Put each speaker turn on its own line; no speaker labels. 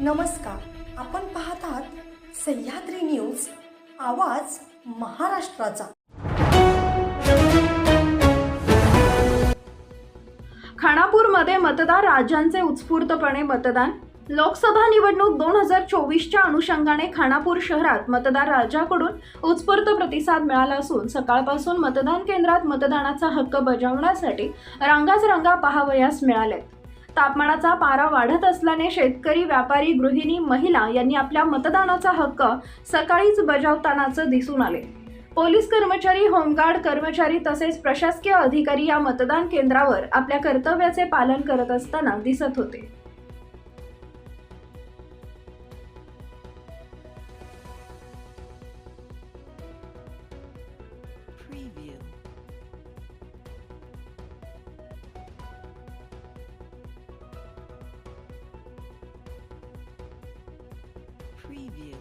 नमस्कार. आपण पाहत आहात सह्याद्री न्यूज आवाज महाराष्ट्राचा.
खानापूरमध्ये मतदार राजांचे उत्स्फूर्तपणे मतदान. लोकसभा निवडणूक दोन हजार चोवीसच्या अनुषंगाने खानापूर शहरात मतदार राजाकडून उत्स्फूर्त प्रतिसाद मिळाला असून सकाळपासून मतदान केंद्रात मतदानाचा हक्क बजावण्यासाठी रांगाच रांगा पाहावयास मिळाल्यात तापमानाचा पारा वाढत असल्याने शेतकरी व्यापारी गृहिणी महिला यांनी आपल्या मतदानाचा हक्क सकाळीच बजावतानाचं दिसून आले. पोलीस कर्मचारी होमगार्ड कर्मचारी तसेच प्रशासकीय अधिकारी या मतदान केंद्रावर आपल्या कर्तव्याचे पालन करत असताना दिसत होते.
Preview.